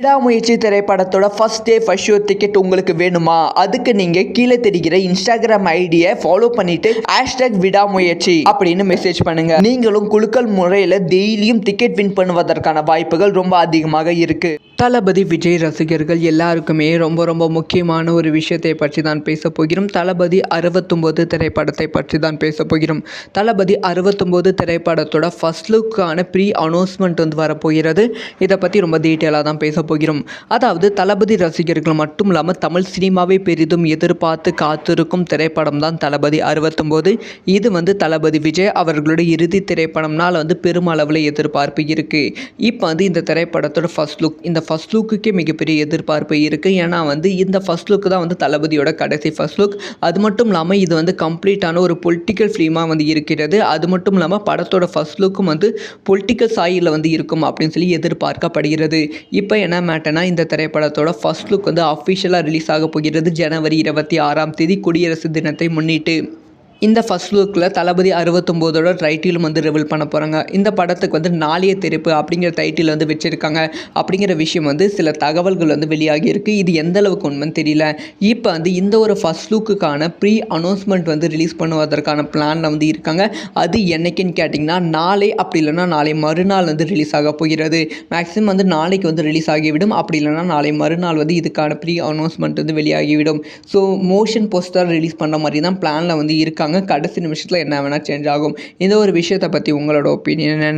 விடாமுயற்சி திரைப்படத்தோட first day first show ticket உங்களுக்கு வேணுமா? அதுக்கு நீங்க கீழே தெரிகிற இன்ஸ்டாகிராம் ஐடியை ஃபாலோ பண்ணிட்டு ஹேஷ்டாக் விடாமுயற்சி அப்படின்னு மெசேஜ் பண்ணுங்க. நீங்களும் குலுக்கல் முறையில் டெய்லியும் டிக்கெட் வின் பண்ணுவதற்கான வாய்ப்புகள் ரொம்ப அதிகமாக இருக்கு. தளபதி விஜய் ரசிகர்கள் எல்லாருக்குமே ரொம்ப ரொம்ப முக்கியமான ஒரு விஷயத்தை பற்றி தான் பேச போகிறோம். தளபதி அறுபத்தொம்போது திரைப்படத்தை பற்றி தான் பேச போகிறோம். தளபதி அறுபத்தொம்போது திரைப்படத்தோட ஃபர்ஸ்ட் லுக்கான ப்ரீ அனௌன்ஸ்மெண்ட் வந்து வரப்போகிறது. இதை பற்றி ரொம்ப டீட்டெயிலாக தான் பேச போகிறோம். அதாவது தளபதி ரசிகர்கள் மட்டும் இல்லாமல் தமிழ் சினிமாவை பெரிதும் எதிர்பார்த்து காத்திருக்கும் திரைப்படம் தான் தளபதி. அறுபத்தொம்போது இது வந்து தளபதி விஜய் அவர்களுடைய இறுதி திரைப்படம்னால் வந்து பெருமளவில் எதிர்பார்ப்பு இருக்குது இப்போ வந்து இந்த திரைப்படத்தோட ஃபர்ஸ்ட் லுக் இந்த ஃபர்ஸ்ட் லுக்குக்கே மிகப்பெரிய எதிர்பார்ப்பு இருக்குது ஏன்னா வந்து இந்த ஃபஸ்ட் லுக் தான் வந்து தளபதியோட கடைசி ஃபஸ்ட் லுக் அது மட்டும் இல்லாமல் இது வந்து கம்ப்ளீட்டான ஒரு பொலிட்டிக்கல் ஃபிலிமாக வந்து இருக்கிறது. அது மட்டும் இல்லாமல் படத்தோட ஃபர்ஸ்ட் லுக்கும் வந்து பொலிட்டிக்கல் சாயில் வந்து இருக்கும் அப்படின்னு சொல்லி எதிர்பார்க்கப்படுகிறது. இப்போ என்ன மேட்டர்னா இந்த திரைப்படத்தோட ஃபர்ஸ்ட் லுக் வந்து அஃபிஷியலாக ரிலீஸ் ஆக போகிறது ஜனவரி இருபத்தி ஆறாம் தேதி குடியரசு தினத்தை முன்னிட்டு. இந்த ஃபஸ்ட் லுக்கில் தளபதி அறுபத்தொம்போதோட டைட்டிலும் வந்து ரிவீல் பண்ண போகிறாங்க இந்த படத்துக்கு வந்து நாளைய தெரிப்பு அப்படிங்கிற டைட்டில் வந்து வச்சுருக்காங்க. அப்படிங்கிற விஷயம் வந்து சில தகவல்கள் வந்து வெளியாகி இருக்குது இது எந்த அளவுக்கு உண்மைன்னு தெரியல. இப்போ வந்து இந்த ஒரு ஃபஸ்ட் லுக்குக்கான ப்ரீ அனௌன்ஸ்மெண்ட் வந்து ரிலீஸ் பண்ணுவதற்கான பிளானில் வந்து இருக்காங்க. அது என்னைக்குன்னு கேட்டிங்கன்னா நாளை அப்படி இல்லைன்னா நாளை மறுநாள் வந்து ரிலீஸ் ஆக போகிறது. மேக்ஸிமம் வந்து நாளைக்கு வந்து ரிலீஸ் ஆகிவிடும். அப்படி இல்லைன்னா நாளை மறுநாள் வந்து இதுக்கான ப்ரீ அனௌன்ஸ்மெண்ட் வந்து வெளியாகிவிடும். ஸோ மோஷன் போஸ்டர் ரிலீஸ் பண்ணுற மாதிரி தான் பிளானில் வந்து இருக்காங்க. கடைசி நிமிஷத்தில் என்ன வேணால் சேஞ்ச் ஆகும். இந்த ஒரு விஷயத்தை பற்றி உங்களோட ஒப்பீனியன் என்ன?